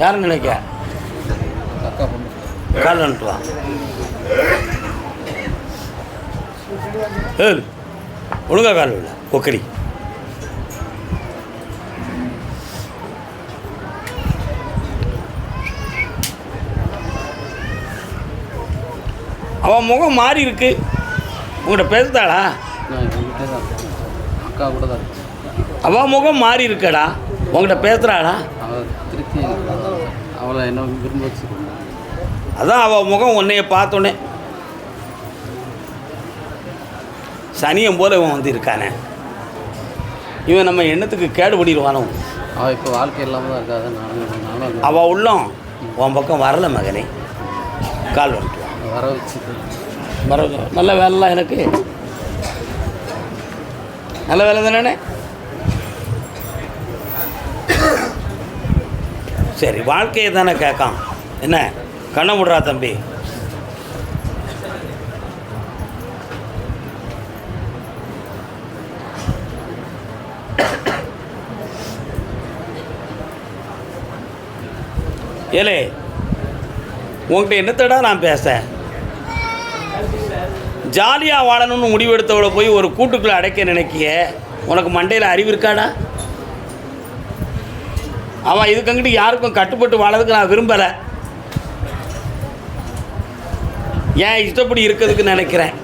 யாரும் நினைக்க? அக்கா பொண்ணு கால் வந்துட்டு வா. ஏய் ஒழுங்கா கால் விட கொக்கடி. அவன் முகம் மாறி இருக்கு. உங்கள்கிட்ட பேசுதாளா. அவன் முகம் மாறி இருக்கடா. உங்கள்கிட்ட பேசுகிறாளா அவள் என்ன விரும்ப வச்சு அதான் அவள் முகம் உன்னைய பார்த்தோன்னே. சனியம் போல இவன் வந்து இருக்கானே. இவன் நம்ம எண்ணத்துக்கு கேடு பண்ணிடுவானோ? அவள் இப்போ வாழ்க்கை இல்லாமல் தான் இருக்காது நானும் அவள் உள்ளம். உன் பக்கம் வரல மகனே. கால் வந்துட்டு வா. வர வச்சு வர நல்ல வேலைலாம் எனக்கு. நல்ல வேலை தானே? சரி வாழ்க்கையை தானே கேட்கான். என்ன? கண்ணை விடுறா தம்பி. ஏலே உங்கள்கிட்ட என்னத்தடா நான் பேச ஜாலியாக வாழணும்னு முடிவெடுத்தவளை போய் ஒரு கூட்டுக்குள்ளே அடைக்க நினைக்கிய? உனக்கு மண்டையில் அறிவு இருக்காடா? அவன் இதுக்கங்கிட்டு யாருக்கும் கட்டுப்பட்டு வாழறதுக்கு நான் விரும்பலை. ஏன் இஷ்டப்படி இருக்கிறதுக்கு நினைக்கிறேன்.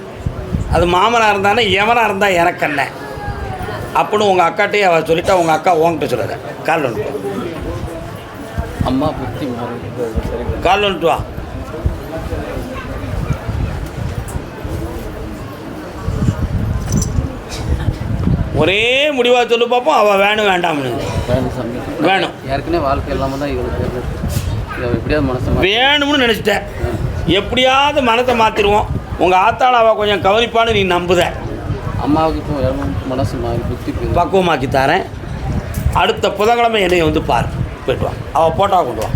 அது மாமனாக இருந்தானே எவனாக இருந்தால் எனக்கு என்ன அப்படின்னு உங்கள் அக்காட்டையே அவள் சொல்லிட்டா உங்கள் அக்கா உங்ககிட்ட சொல்லாத. கால் வா. அம்மா புத்தி கால் வந்துட்டு வா ஒரே முடிவாக சொல்லு பார்ப்போம் அவள் வேணும் வேண்டாம்னு. வேணும் ஏற்கனவே வாழ்க்கை இல்லாமல் தான் எப்படியாவது மனசை வேணும்னு நினச்சிட்டேன். எப்படியாவது மனத்தை மாற்றிடுவோம் உங்கள் ஆத்தாள் அவள் கொஞ்சம் கவனிப்பான்னு நீ நம்புத. அம்மாவுக்கு இப்போ மனசு மாறி புத்தி. பக்குவமாக்கி தரேன். அடுத்த புதன்கிழமை என்னை வந்து பார். போயிட்டு வா. அவள் போட்டா கொண்டு வா.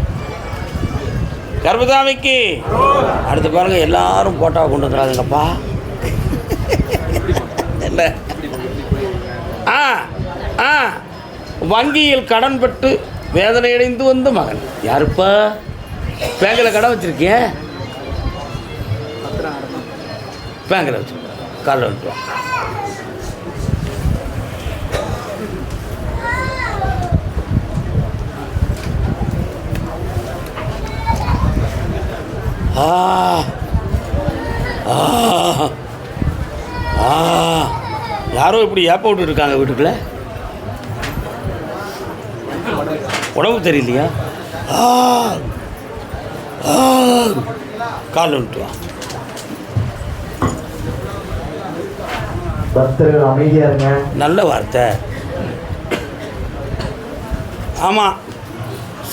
கர்மசாமிக்கு அடுத்து பாருங்க எல்லாரும் போட்டா கொண்டு வந்துடாதுங்கப்பா. என்ன? ஆ ஆ. வங்கியில் கடன் பெற்று வேதனையடைந்து வந்த மகன். யாருப்பா? பேங்கில் கடன் வச்சுருக்கிய? பேங்கில் வச்சிருக்க காலைல வந்துட்டு ஆ ஆ. யாரோ இப்படி ஏப்ப விட்டுட்டு இருக்காங்க வீட்டுக்குள்ள? உடம்பு தெரியலையா கால் வந்துட்டு வா. பக்தர்கள் அமைதியா இருங்க. நல்ல வார்த்தை. ஆமாம்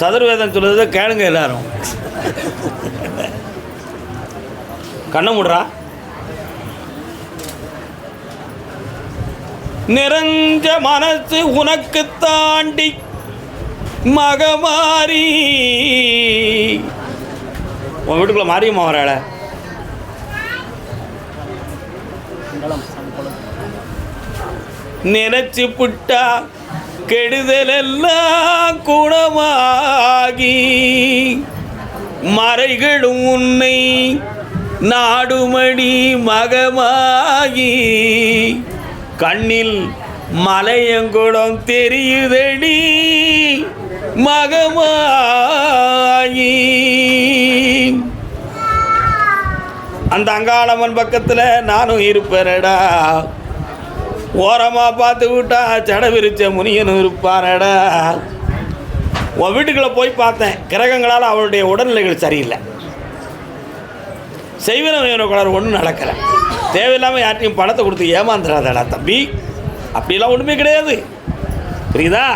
சதுர்வேதம் சொல்லுறதை கேளுங்க எல்லாரும். கண்ணை முடுறா. நிறைஞ்ச மனசு உனக்கு தாண்டி மகமாரி உன் வீட்டுக்குள்ள மாரியம்மா வராள. நினைச்சு புட்டா கெடுதல் எல்லாம் குணமாகி. மறைகளும் உன்னை நாடுமடி மகமாகி. கண்ணில் மலையங்குளம் தெரியுதடி மகமாயி. அந்த அங்காளம்மன் பக்கத்தில் நானும் இருப்பேனடா. ஓரமாக பார்த்து விட்டா ஜட விரிச்ச முனியனும் இருப்பானடா. உன் வீட்டுக்குள்ளே போய் பார்த்தேன். கிரகங்களால் அவளுடைய உடல்நிலைகள் சரியில்லை. செய்வன வேணும் குளர் ஒன்றும் நடக்கலை. தேவையில்லாமல் யார்ட்டையும் பணத்தை கொடுத்து ஏமாந்துடாதடா தம்பி. அப்படிலாம் ஒன்றுமே கிடையாது. புரியுதா?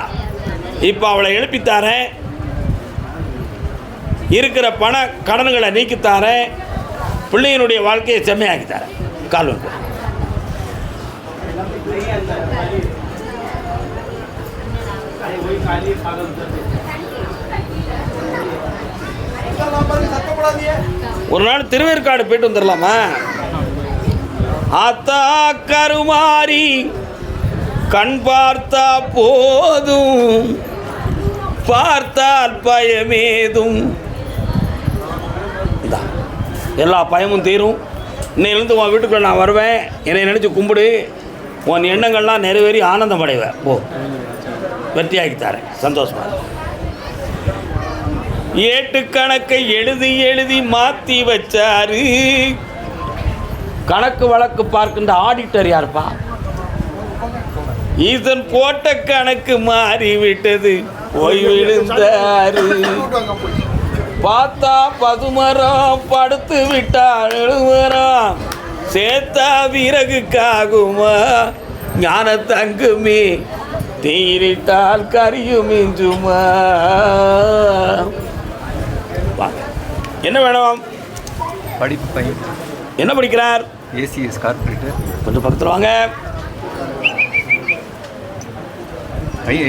இப்போ அவளை எழுப்பித்தாரேன். இருக்கிற பண கடன்களை நீக்கித்தாரேன். பிள்ளையினுடைய வாழ்க்கையை செம்மையாக்கித்தாரேன். கால் வந்து ஒரு நாள் திருவேற்காடு போயிட்டு வந்துடலாமா ஆத்தா கருமாறி கண் பார்த்தா போதும் பார்த்தால் பயமேதும். எல்லா பயமும் தீரும். இன்னையிலேருந்து உன் வீட்டுக்குள்ள நான் வருவேன். என்னை நினச்சி கும்பிடு. உன் எண்ணங்கள்லாம் நிறைவேறி ஆனந்தம் அடைவேன். போ. வெற்றியாக்கி தரேன். சந்தோஷமா ஏட்டுக்கணக்கை ஏட்டு கணக்கை எழுதி எழுதி மாற்றி வச்சாரு. கணக்கு வழக்கு பார்க்கின்ற ஆடிட்டர் யார்ப்பா? ஈசன் போட்ட கணக்கு மாறிவிட்டது. ஓய்விழுந்தாரு பார்த்தா பதுமரம் படுத்து விட்டால் எழுமரம் சேத்தா விறகுக்காகுமா ஞான தங்குமே தீரிட்டால் கரியும் மிஞ்சுமா என்ன வேணும்? படிப்பு பையன் என்ன படிக்கிறார்? ஏசிஎஸ் கார்பரேட்டர் கொஞ்சம் பக்கத்தில் வாங்க.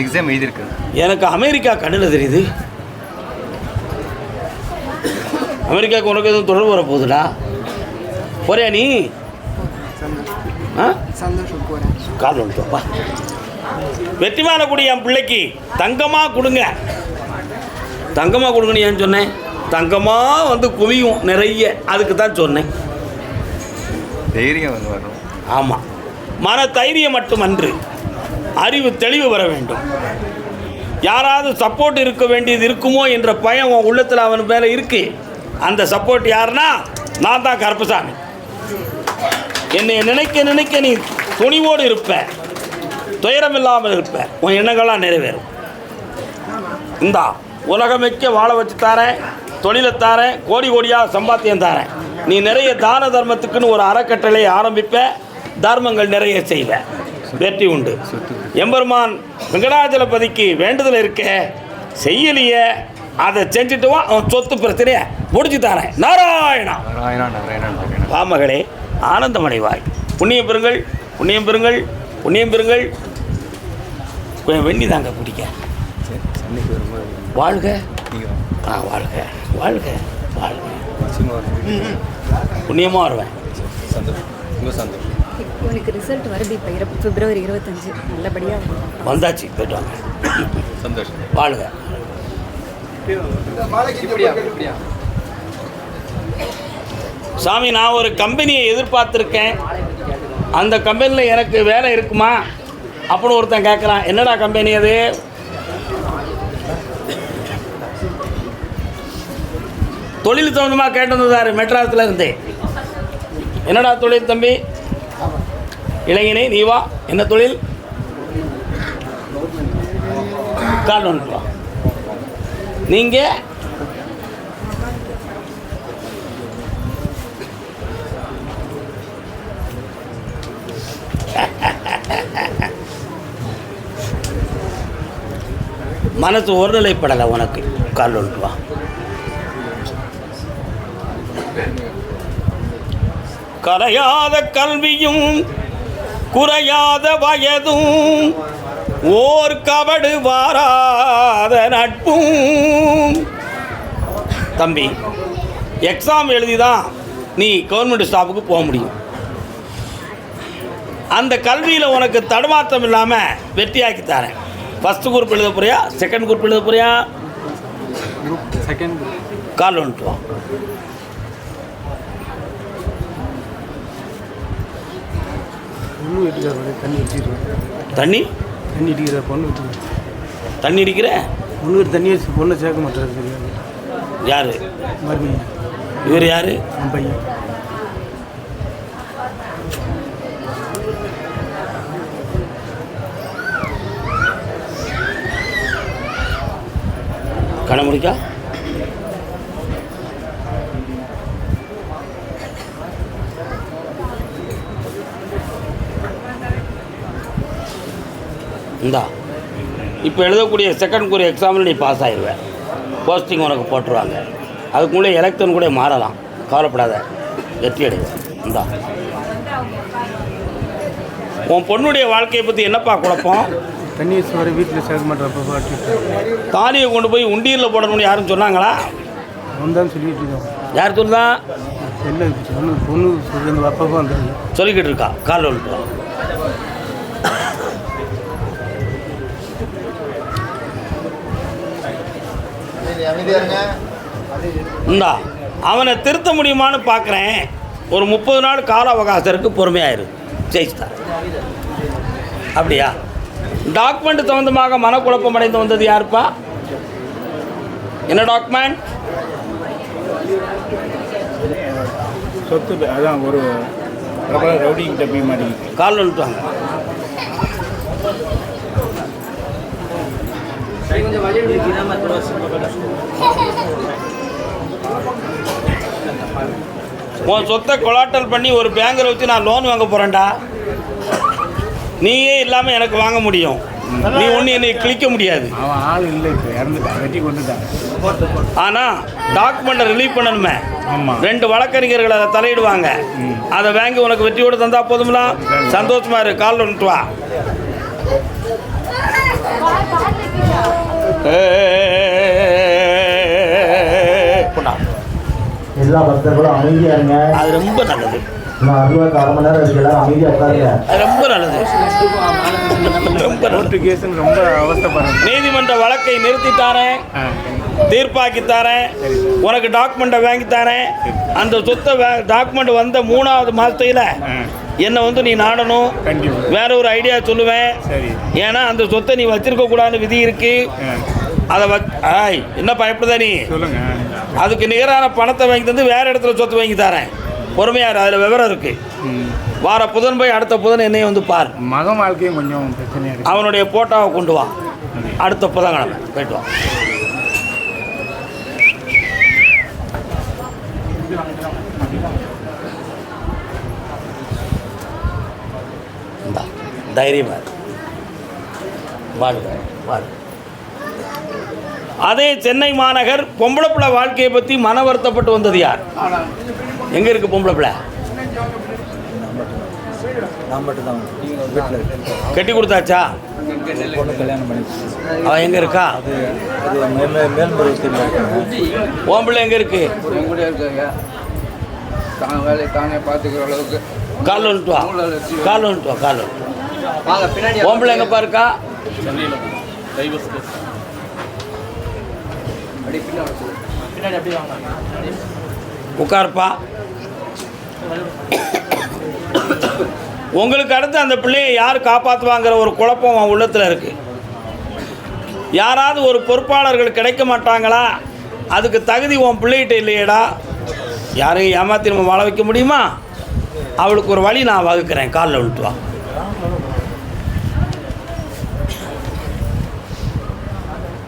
எக்ஸாம் எழுதியிருக்கு எனக்கு அமெரிக்கா கண்ணில் தெரியுது. அமெரிக்காவுக்கு உனக்கு எதுவும் தொடர்பு வர போகுதுடா போறியா நீ? கால் வந்துட்டோப்பா வெற்றிமான குடி என் பிள்ளைக்கு தங்கமாக கொடுங்க. தங்கமாக கொடுங்கன்னு ஏன் சொன்னேன்? தங்கமாக வந்து குவியும் நிறைய. அதுக்கு தான் சொன்னேன். தைரியம் வரும் ஆமாம் மன தைரியம் மட்டுமன்று அறிவு தெளிவு வர வேண்டும். யாராவது சப்போர்ட் இருக்க வேண்டியது இருக்குமோ என்ற பயம் உன் உள்ளத்தில் அவன் மேலே இருக்கு. அந்த சப்போர்ட் யாருன்னா நான் தான் கருப்பசாமி. என்னை நினைக்க நினைக்க நீ துணிவோடு இருப்ப. துயரம் இல்லாமல் இருப்ப. உன் எண்ணங்கள்லாம் நிறைவேறும். இந்தா உலகமைக்க வாழ வச்சு தாரேன் தொழிலை தாரேன் கோடி கோடியாக சம்பாத்தியம் தாரேன். நீ நிறைய தான தர்மத்துக்குன்னு ஒரு அறக்கட்டளை ஆரம்பிப்ப தர்மங்கள் நிறைய செய்வ. வெற்றி உண்டு. எம்பெருமான் வெங்கடாச்சலபதிக்கு வேண்டுதல் இருக்க செய்யலையே அதை செஞ்சுட்டு வா அவன் சொத்து பிரச்சனையை முடிச்சு தாரேன். நாராயணா. நாராயணா நாராயணா நாராயணா. பாமகளே ஆனந்தமடைவாய். புண்ணியம் பெறுங்கள் புண்ணியம் பெறுங்கள் புண்ணியம் கொஞ்சம் வெண்ணி தாங்க பிடிக்க வாழ்க. ஆ வாழ்க. வாழ்க வாழ்க. புண்ணியமாக வருவேன். சந்தோஷம். ரொம்ப சந்தோஷம். உனக்கு ரிசல்ட் வருது இப்போ இரு பிப்ரவரி இருபத்தஞ்சு. நல்லபடியாக வந்தாச்சு போயிட்டு வாங்க. சந்தோஷம். வாழ்க. சாமி நான் ஒரு கம்பெனியை எதிர்பார்த்துருக்கேன். அந்த கம்பெனியில் எனக்கு வேலை இருக்குமா? அப்படின்னு ஒருத்தன் கேட்குறான் என்னடா கம்பெனி அது? தொழில் சம்மந்தமாக கேட்டிருந்தாரு மெட்ராஸில் இருந்து என்னடா தொழில் தம்பி? இளைஞனே நீ வா. என்ன தொழில்? கால் வந்துட்டு வா. நீங்கள் மனசு ஒருநிலைப்படலை உனக்கு. கால் வந்துட்டு வா. கரையாத கல்வியும் குறையாத வயதும் ஓர் கபடு வாராத நட்பும். தம்பி எக்ஸாம் எழுதி தான் நீ கவர்மெண்ட் ஸ்டாஃபுக்கு போக முடியும். அந்த கல்வியில் உனக்கு தடுமாற்றம் இல்லாமல் வெற்றியாக்கி தரேன். ஃபஸ்ட்டு குரூப் எழுத போறியா? செகண்ட் குரூப் எழுத போறியா? செகண்ட் கால் வந்துட்டு பொண்ணு வெட்டிக்கார தண்ணி வச்சுக்கிறேன் தண்ணி? தண்ணி அடிக்கிற பொண்ணு வச்சுக்கிறேன் தண்ணி அடிக்கிற? பொண்ணு வீட்டு தண்ணி வச்சு பொண்ணை சேர்க்க மாட்டாரு தெரியாது. யார்? மறுபடியும். இவர் யார்? என் பையன். கணமுடிக்கா இந்தா இப்போ எழுதக்கூடிய செகண்ட் குரி எக்ஸாமில் நீ பாஸ் ஆயிடுவேன் போஸ்டிங் உனக்கு போட்டுருவாங்க. அதுக்குள்ளே எலெக்ஷன் கூட மாறலாம். கவலைப்படாத. வெற்றி அடைவேன் இந்தா. உன் பொண்ணுடைய வாழ்க்கையை பற்றி என்னப்பா குழப்பம்? தண்ணி வச்சு வர வீட்டில் சேர்க்க பாட்டு தாலியை கொண்டு போய் உண்டியலில் போடணும்னு யாரும் சொன்னாங்களா? தான் சொல்லிட்டு இருக்கான். யார் சொன்னா? இல்லை பொண்ணு சொல்லி அப்பாவுக்கும் வந்துருக்கு சொல்லிக்கிட்டு இருக்கா. கால் வந்துட்டு இந்தா அவனை திருத்த முடியுமான்னு பார்க்குறேன் ஒரு முப்பது நாள் கால அவகாசம் இருக்குது பொறுமையாயிரு. ஜெயிச்சுட்டார் அப்படியா? டாக்குமெண்ட் சம்பந்தமாக மனக்குழப்பம் அடைந்து வந்தது யாருப்பா? என்ன டாக்குமெண்ட் சொத்து அதான் ஒரு பிரபல ரவுடிங்கிட்ட போய் மாட்டேங்குது கால் வந்துட்டாங்க உன் சொத்தை கொலாட்டல் பண்ணி ஒரு பேங்கில் வச்சு நான் லோன் வாங்க போகிறேன்டா நீயே இல்லாமல் எனக்கு வாங்க முடியும். நீ ஒன்று என்னை கிழிக்க முடியாது. அவன் ஆள் இல்லை இப்போ இறந்துட்டான் வெட்டி கொண்டுட்டான். ஆனால் டாக்குமெண்ட்டை ரிலீவ் பண்ணணுமே. ஆமாம் ரெண்டு வழக்கறிஞர்கள் அதை தலையிடுவாங்க. அதை வாங்கி உனக்கு வெற்றியோடு தந்தா போதுங்களா சந்தோஷமா இரு கால் வந்துட்டு வா. எல்லா பக்தர்களும் அமைதியா இருங்க. அது ரொம்ப நல்லது. இன்னும் அறுபத்தி அரை மணி நேரம் இருக்கு எல்லாரும் அமைதியா உட்காருங்க. அது ரொம்ப நல்லது. ரொம்ப கேஸுன்னு ரொம்ப அவஸ்தைப்படுறேன் நீதிமன்ற வழக்கை நிறுத்தித்தாரேன் தீர்ப்பாக்கி தரேன். உனக்கு டாக்குமெண்ட்டை வாங்கி தரேன். அந்த சொத்தை டாக்குமெண்ட் வந்த மூணாவது மாதத்தையில் ஆ. என்னை வந்து நீ நாடணும். வேற ஒரு ஐடியா சொல்லுவேன். ஏன்னா அந்த சொத்தை நீ வச்சிருக்க கூடாதுன்னு விதி இருக்கு. அதை ஆய் என்ன பயப்படுத நீ? அதுக்கு நிகரான பணத்தை வாங்கி தந்து வேற இடத்துல சொத்து வாங்கி தரேன். பொறுமையாரு அதில் விவரம் இருக்கு. வார புதன் போய் அடுத்த புதன் என்னைய வந்து பார். மகன் வாழ்க்கையும் கொஞ்சம் பிரச்சனையாக அவனுடைய போட்டோவை கொண்டு வா. அடுத்த புதன்கிழமை போயிட்டு வா. தைரியமா இரு. வாழ்க வாழ்க அதே சென்னை மாநகர் பொம்பளை பிள்ளை வாழ்க்கையை பற்றி மன வருத்தப்பட்டு வந்தது யார்? எங்கே இருக்கு பொம்பளை பிள்ளை? கட்டி கொடுத்தாச்சா? அவன் எங்கே இருக்கா? உன் பிள்ளை எங்கே இருக்கு? கால் வந்துட்டு வா கால் வந்துட்டு வா கால் வந்துட்டு. வாங்க பின்னாடி பிள்ளை எங்கப்பா இருக்கா? அப்படி பின்னாடி. பின்னாடி அப்படியே வாங்க. உட்காருப்பா. உங்களுக்கு அடுத்து அந்த பிள்ளையை யார் காப்பாற்றுவாங்கிற ஒரு குழப்பம் அவன் உள்ளத்தில் இருக்கு. யாராவது ஒரு பொறுப்பாளர்கள் கிடைக்க மாட்டாங்களா? அதுக்கு தகுதி உன் பிள்ளைகிட்ட இல்லையேடா. யாரையும் ஏமாத்தி நம்ம வாழ வைக்க முடியுமா? அவளுக்கு ஒரு வழி நான் வகுக்கிறேன். காலில் விட்டு வா ஐயா, என்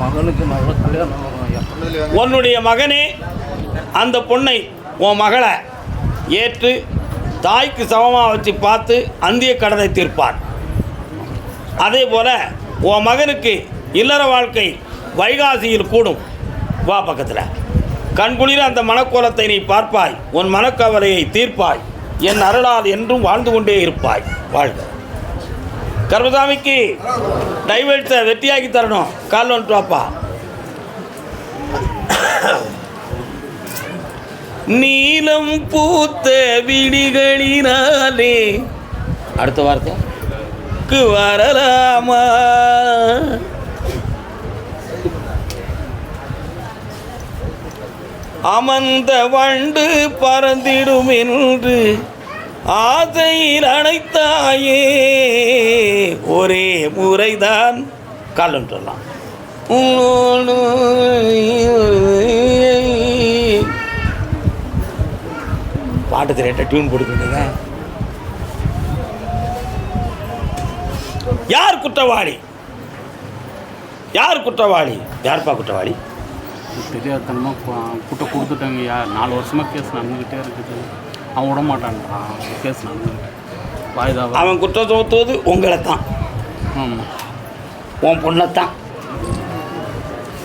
மகனுக்கு நல்ல கல்யாணம் உன்னுடைய மகனே அந்த பொண்ணை உன் மகளை ஏற்று தாய்க்கு சமமாக வச்சு பார்த்து அந்திய கடனை தீர்ப்பார் அதே போல் உன் மகனுக்கு இல்லற வாழ்க்கை வைகாசியில் கூடும். வா பக்கத்தில். கண்குளிர அந்த மனக்கோலத்தை நீ பார்ப்பாய். உன் மனக்கவலையை தீர்ப்பாய். என் அருளால் என்றும் வாழ்ந்து கொண்டே இருப்பாய். வாழ்க. கர்மசாமிக்கு டைவர்ஸை வெட்டியாக்கி தரணும். கால் வந்துட்டு வாப்பா நீலம் பூத்த விழிகளினாலே அடுத்த வார்த்தை? வரலாமா? அமர்ந்த வண்டு பறந்திடும் என்று ஆசையில் அனைத்தாயே ஒரே முறைதான் காலம் சொல்லலாம் பாட்டு தெரியாட்ட டியூன் போட்டுக்கிட்டீங்க யார் குற்றவாளி? யார் குற்றவாளி? யார்ப்பா குற்றவாளி? தெரியாதனமாக கூட்ட கொடுத்துட்டாங்க யா நாலு வருஷமாக கேஸ் நடந்துக்கிட்டே இருக்குது. அவன் விட மாட்டான்றான் கேஸ் நடந்துக்கிட்டு வாய்தாவா அவன் குற்றம் சுமத்துவது உங்களை தான் ஆமாம் உன் பொண்ணைத்தான்.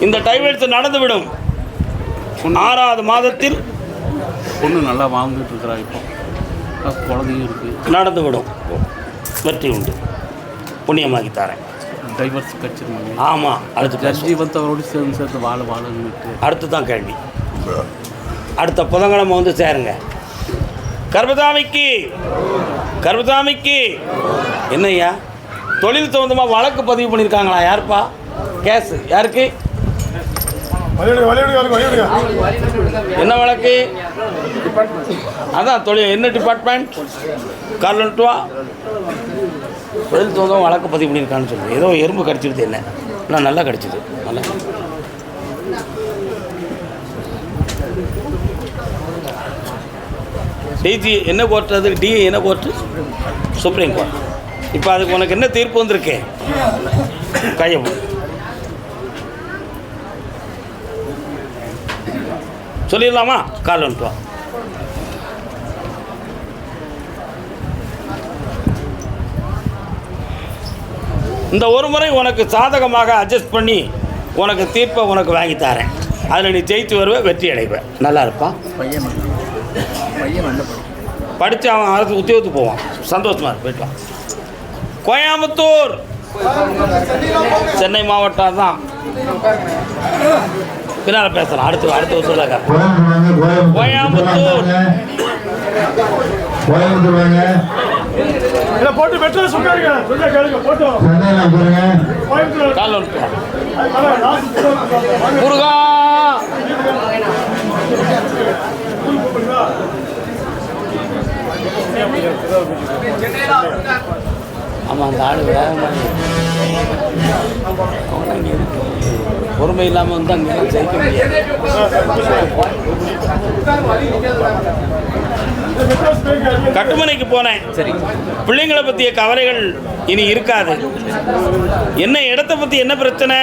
இந்த டைவர்ஸ் நடந்துவிடும். ஆறாவது மாதத்தில் பொண்ணு நல்லா வாழ்ந்துட்டு இருக்கிறா இப்போ. குழந்தையும் இருக்குது நடந்துவிடும். வெற்றி உண்டு. புண்ணியமாக்கி தரேன். டைவர்ஸ் கட்சிருந்தாங்க ஆமாம் அடுத்து பேசுவோம். ஜட்ஜி வந்து அவரோட சேர்ந்து சேர்த்து வாழ வாழன்னுட்டு. அடுத்து தான் கேள்வி. அடுத்த புதன்கிழமை வந்து சேருங்க. கர்மசாமிக்கு கர்மசாமிக்கு என்னய்யா? தொழில் சம்மந்தமாக வழக்கு பதிவு பண்ணியிருக்காங்களா யாருப்பா? கேஸ் யாருக்கு? என்ன வழக்கு? அதான் தொழில் என்ன டிபார்ட்மெண்ட் கார்லன்ட்டு பதில் தொழில் வழக்கு பதிவு பண்ணியிருக்கான்னு சொல்லுது. ஏதோ எறும்பு கிடச்சிருது என்ன? ஆனால் நல்லா கிடச்சிது. நல்லா. டிஜி என்ன கோர்ட் அது? டி என்ன கோர்ட்டு சுப்ரீம் கோர்ட் இப்போ அதுக்கு உனக்கு என்ன தீர்ப்பு வந்திருக்கு? கையம் சொல்லிடலாமா? கால் வந்துட்டு இந்த ஒரு முறை உனக்கு சாதகமாக அட்ஜஸ்ட் பண்ணி உனக்கு தீர்ப்பை உனக்கு வாங்கி தரேன். அதில் நீ ஜெயித்து வருவ வெற்றி அடைவ. நல்லா இருப்பா? பையன் மட்டும் பையன் நல்ல படித்து அவன் அரசு உத்தியோகத்துக்கு போவான். சந்தோஷமா இருக்கு போயிட்டு வா. கோயம்புத்தூர்! சென்னை மாவட்டம் தான். பின்னால் பேசலாம். அடுத்து அடுத்த சொல்லுங்க கோயம்புத்தூர். கோயம்புத்தூர் வாங்க. இல்லை போட்டு பெட்ரோல் சொன்னாருங்க சொல்ல கேளுங்க போட்டோம் சென்னையில் கால் முருகா! அந்த ஆள் வேகமாக பொறுமை இல்லாமல் வந்து அங்கே ஜெயிக்க முடியாது. கட்டுமனைக்கு போனேன். சரி. பிள்ளைங்களை பற்றிய கவலைகள் இனி இருக்காது. என்ன இடத்த பற்றி என்ன பிரச்சனை?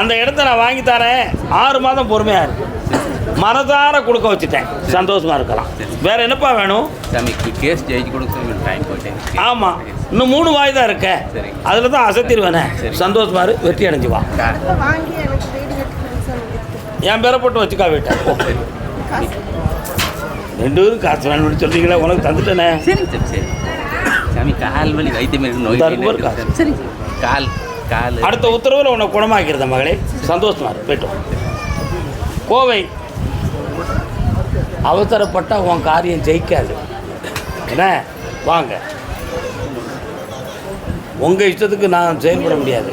அந்த இடத்த நான் வாங்கி தரேன். ஆறு மாதம் பொறுமையாக இருக்கு. மனதார கொடுக்க வச்சுட்டேன். சந்தோஷமா இருக்கலாம். வேற என்னப்பா வேணும்? சாமி கேஸ் ஜெயிச்சு கொடுக்க டைம் போயிட்டேன் ஆமாம் இன்னும் மூணு வாய்தா இருக்க. சரி. அதில் தான் அசத்திடுவேனே. சரி. சந்தோஷமா இரு வெற்றி அடைஞ்சு வா. இப்போ வாங்கி எனக்கு வீடு கட்டுறேன்னு சொல்லி என் பேரை போட்டு வச்சுக்கா வீட்டை. ரெண்டு பேரும் காசு வேணும்னு சொல்றீங்களா உனக்கு தந்துட்டேனே. சரி சரி சரி. சாமி கால் வலி வைத்தியம் இருக்கு நோய் இருக்கு. சரி. கால் கால். அடுத்த உத்தரவில் உன்னை குணமாக்கிறத மகளே. சந்தோஷமா இரு போயிட்டு வா. கோவை. அவசரப்பட்டால் உன் காரியம் ஜெயிக்காது. என்ன? வாங்க. உங்கள் இஷ்டத்துக்கு நான் செயல்பட முடியாது.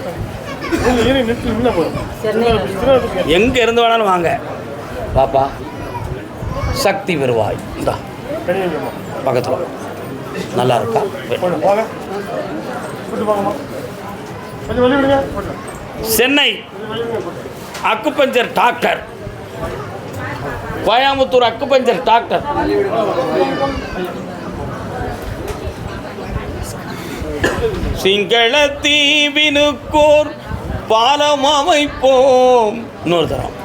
எங்கே இருந்து வேணாலும் வாங்க. பாப்பா சக்தி பெறுவாய். இந்தா. பக்கத்தில் நல்லா இருக்கா? போங்க Chennai. Acupuncture doctor Coimbatore acupuncture doctor. Sinhala தீவினுக்கோர் பாலம் அமைப்போம் இன்னொரு தரம்.